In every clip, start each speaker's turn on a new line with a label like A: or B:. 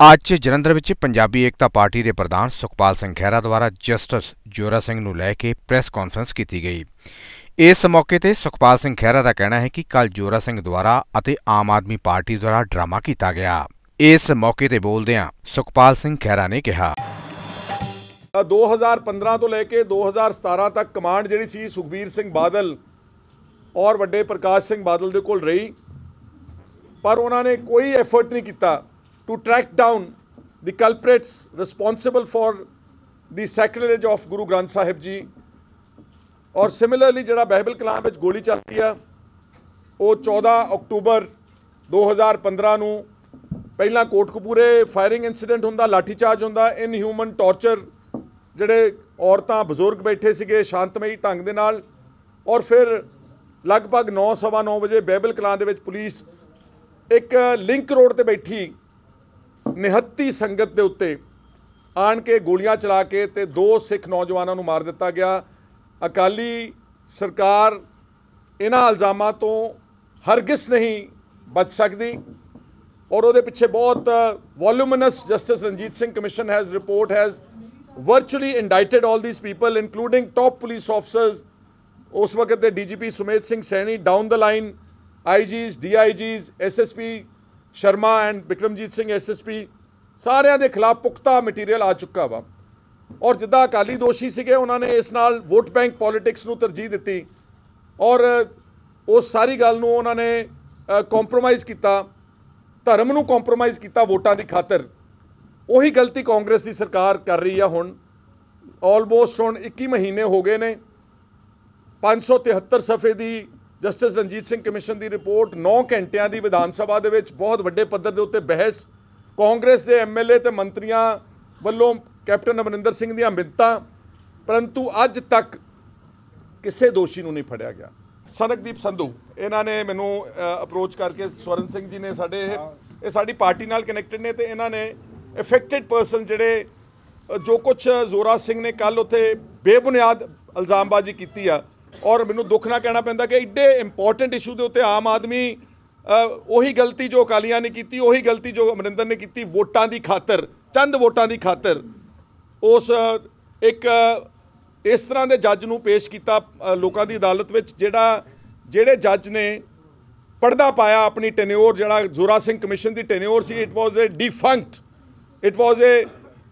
A: ਅੱਜ ਜਲੰਧਰ ਵਿੱਚ ਪੰਜਾਬੀ ਏਕਤਾ ਪਾਰਟੀ ਦੇ ਪ੍ਰਧਾਨ ਸੁਖਪਾਲ ਸਿੰਘ ਖਹਿਰਾ ਦੁਆਰਾ ਜਸਟਿਸ ਜੋਰਾ ਸਿੰਘ ਨੂੰ ਲੈ ਕੇ ਪ੍ਰੈਸ ਕਾਨਫਰੰਸ ਕੀਤੀ ਗਈ। ਇਸ ਮੌਕੇ ਤੇ ਸੁਖਪਾਲ ਸਿੰਘ ਖਹਿਰਾ ਦਾ ਕਹਿਣਾ ਹੈ ਕਿ ਕੱਲ ਜੋਰਾ ਸਿੰਘ ਦੁਆਰਾ ਅਤੇ ਆਮ ਆਦਮੀ ਪਾਰਟੀ ਦੁਆਰਾ ਡਰਾਮਾ ਕੀਤਾ ਗਿਆ। ਇਸ ਮੌਕੇ ਤੇ ਬੋਲਦਿਆਂ ਸੁਖਪਾਲ ਸਿੰਘ ਖਹਿਰਾ ਨੇ ਕਿਹਾ।
B: 2015 ਤੋਂ ਲੈ ਕੇ 2017 ਤੱਕ ਕਮਾਂਡ ਜਿਹੜੀ ਸੀ ਸੁਖਬੀਰ ਸਿੰਘ ਬਾਦਲ ਔਰ ਵੱਡੇ ਪ੍ਰਕਾਸ਼ ਸਿੰਘ ਬਾਦਲ ਦੇ ਕੋਲ ਰਹੀ, ਪਰ ਉਹਨਾਂ ਨੇ ਕੋਈ ਐਫਰਟ ਨਹੀਂ ਕੀਤਾ। To track down the culprits responsible for the sacrilege of Guru Granth Sahib ji ਔਰ ਸਿਮਿਲਰਲੀ ਜਿਹੜਾ ਬਹਿਬਲ ਕਲਾਂ ਵਿੱਚ ਗੋਲੀ ਚੱਲਦੀ ਆ ਉਹ 14 ਅਕਤੂਬਰ 2015 ਨੂੰ ਪਹਿਲਾਂ ਕੋਟਕਪੂਰੇ ਫਾਇਰਿੰਗ ਇਨਸੀਡੈਂਟ ਹੁੰਦਾ ਲਾਠੀਚਾਰਜ ਹੁੰਦਾ ਇਨ ਹਿਊਮਨ ਟਾਰਚਰ ਜਿਹੜੇ ਔਰਤਾਂ ਬਜ਼ੁਰਗ ਬੈਠੇ ਸੀਗੇ ਸ਼ਾਂਤਮਈ ਢੰਗ ਦੇ ਨਾਲ ਔਰ ਫਿਰ ਲਗਭਗ 9:30 ਵਜੇ ਬਹਿਬਲ ਕਲਾਂ ਦੇ ਵਿੱਚ ਪੁਲਿਸ ਇੱਕ ਲਿੰਕ ਰੋਡ ਤੇ ਬੈਠੀ ਨਿਹੱਤੀ ਸੰਗਤ ਦੇ ਉੱਤੇ ਆਣ ਕੇ ਗੋਲੀਆਂ ਚਲਾ ਕੇ ਤੇ ਦੋ ਸਿੱਖ ਨੌਜਵਾਨਾਂ ਨੂੰ ਮਾਰ ਦਿੱਤਾ ਗਿਆ। ਅਕਾਲੀ ਸਰਕਾਰ ਇਹਨਾਂ ਇਲਜ਼ਾਮਾਂ ਤੋਂ ਹਰਗਿਸ ਨਹੀਂ ਬਚ ਸਕਦੀ ਔਰ ਉਹਦੇ ਪਿੱਛੇ ਬਹੁਤ voluminous justice Ranjit Singh commission has report has virtually indicted all these people including top police officers ਉਸ ਵਕਤ ਦੇ DGP Sumedh Singh Saini down the line IGs DIGs SSP Sharma and Vikramjit Singh SSP ਸਾਰਿਆਂ ਦੇ ਖਿਲਾਫ ਪੁਖਤਾ material ਆ ਚੁੱਕਾ ਵਾ। ਔਰ ਜਿੱਦਾਂ ਅਕਾਲੀ ਦੋਸ਼ੀ ਸੀਗੇ, ਉਹਨਾਂ ਨੇ ਇਸ ਨਾਲ ਵੋਟ ਬੈਂਕ ਪੋਲਿਟਿਕਸ ਨੂੰ ਤਰਜੀਹ ਦਿੱਤੀ। ਔਰ ਉਸ ਸਾਰੀ ਗੱਲ ਨੂੰ ਉਹਨਾਂ ਨੇ ਕੰਪਰੋਮਾਈਜ਼ ਕੀਤਾ। ਧਰਮ ਨੂੰ ਕੰਪਰੋਮਾਈਜ਼ ਕੀਤਾ ਵੋਟਾਂ ਦੀ ਖਾਤਰ। ਉਹੀ ਗਲਤੀ ਕਾਂਗਰਸ ਦੀ ਸਰਕਾਰ ਕਰ ਰਹੀ ਆ ਹੁਣ। ਆਲਮੋਸਟ ਹੁਣ 21 ਮਹੀਨੇ ਹੋ ਗਏ ਨੇ। 573 ਸਫੇ ਦੀ ਜਸਟਿਸ ਰਣਜੀਤ ਸਿੰਘ ਕਮਿਸ਼ਨ ਦੀ ਰਿਪੋਰਟ 9 ਘੰਟਿਆਂ ਦੀ ਵਿਧਾਨ ਸਭਾ ਦੇ ਵਿੱਚ ਬਹੁਤ ਵੱਡੇ ਪੱਧਰ ਦੇ ਉੱਤੇ ਬਹਿਸ, ਕਾਂਗਰਸ ਦੇ ਐਮਐਲਏ ਤੇ ਮੰਤਰੀਆਂ ਵੱਲੋਂ ਕੈਪਟਨ ਅਮਰਿੰਦਰ ਸਿੰਘ ਦੀਆਂ ਮਿੰਤਾਂ ਪਰੰਤੂ ਅੱਜ ਤੱਕ ਕਿਸੇ ਦੋਸ਼ੀ ਨੂੰ ਨਹੀਂ ਫੜਿਆ ਗਿਆ। ਸਨਕਦੀਪ ਸੰਧੂ, ਇਹਨਾਂ ਨੇ ਮੈਨੂੰ ਅਪਰੋਚ ਕਰਕੇ ਸਵਰਨ ਸਿੰਘ ਜੀ ਨੇ ਸਾਡੇ ਇਹ ਇਹ ਸਾਡੀ ਪਾਰਟੀ ਨਾਲ ਕਨੈਕਟਡ ਨੇ ਤੇ ਇਹਨਾਂ ਨੇ ਇਫੈਕਟਡ ਪਰਸਨ ਜਿਹੜੇ ਜੋ ਕੁਝ ਜ਼ੋਰਾ ਸਿੰਘ ਨੇ ਕੱਲ ਉੱਥੇ ਬੇਬੁਨਿਆਦ ਇਲਜ਼ਾਮਬਾਜ਼ੀ ਕੀਤੀ ਆ ਔਰ ਮੈਨੂੰ ਦੁੱਖ ਨਾਲ ਕਹਿਣਾ ਪੈਂਦਾ ਕਿ ਏਡੇ ਇੰਪੋਰਟੈਂਟ ਇਸ਼ੂ ਦੇ ਉੱਤੇ ਆਮ ਆਦਮੀ ਉਹੀ ਗਲਤੀ ਜੋ ਅਕਾਲੀਆਂ ਨੇ ਕੀਤੀ ਉਹੀ ਗਲਤੀ ਜੋ ਅਮਰਿੰਦਰ ਨੇ ਕੀਤੀ ਵੋਟਾਂ ਦੀ ਖਾਤਰ ਚੰਦ ਵੋਟਾਂ ਦੀ ਖਾਤਰ। ਉਸ ਇੱਕ ਇਸ ਤਰ੍ਹਾਂ ਦੇ ਜੱਜ ਨੂੰ ਪੇਸ਼ ਕੀਤਾ ਲੋਕਾਂ ਦੀ ਅਦਾਲਤ ਵਿੱਚ ਜਿਹੜਾ ਜਿਹੜੇ ਜੱਜ ਨੇ ਪਰਦਾ ਪਾਇਆ ਆਪਣੀ ਟੈਨਿਓਰ ਜਿਹੜਾ ਜ਼ੋਰਾ ਸਿੰਘ ਕਮਿਸ਼ਨ ਦੀ tenure C it was a defunct it was a,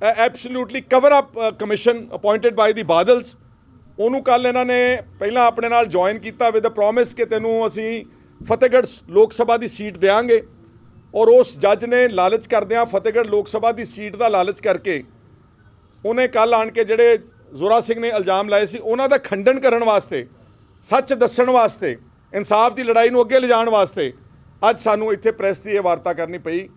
B: a absolutely cover up uh, commission appointed by Badals. ਉਹਨੂੰ ਕੱਲ ਇਹਨਾਂ ਨੇ ਪਹਿਲਾਂ ਆਪਣੇ ਨਾਲ ਜੁਆਇਨ ਕੀਤਾ ਵਿਦ ਅ ਪ੍ਰੋਮਿਸ ਕਿ ਤੈਨੂੰ ਅਸੀਂ ਫਤਿਹਗੜ੍ਹ ਲੋਕ ਸਭਾ ਦੀ ਸੀਟ ਦੇਾਂਗੇ ਔਰ ਉਸ ਜੱਜ ਨੇ ਲਾਲਚ ਕਰਦਿਆਂ ਫਤਿਹਗੜ੍ਹ ਲੋਕ ਸਭਾ ਦੀ ਸੀਟ ਦਾ ਲਾਲਚ ਕਰਕੇ ਉਹਨੇ ਕੱਲ ਆਣ ਕੇ ਜਿਹੜੇ ਜ਼ੋਰਾ ਸਿੰਘ ਨੇ ਇਲਜ਼ਾਮ ਲਾਏ ਸੀ, ਉਹਨਾਂ ਦਾ ਖੰਡਨ ਕਰਨ ਵਾਸਤੇ, ਸੱਚ ਦੱਸਣ ਵਾਸਤੇ, ਇਨਸਾਫ ਦੀ ਲੜਾਈ ਨੂੰ ਅੱਗੇ ਲਿਜਾਣ ਵਾਸਤੇ ਅੱਜ ਸਾਨੂੰ ਇੱਥੇ ਪ੍ਰੈਸ ਦੀ ਇਹ ਵਾਰਤਾ ਕਰਨੀ ਪਈ।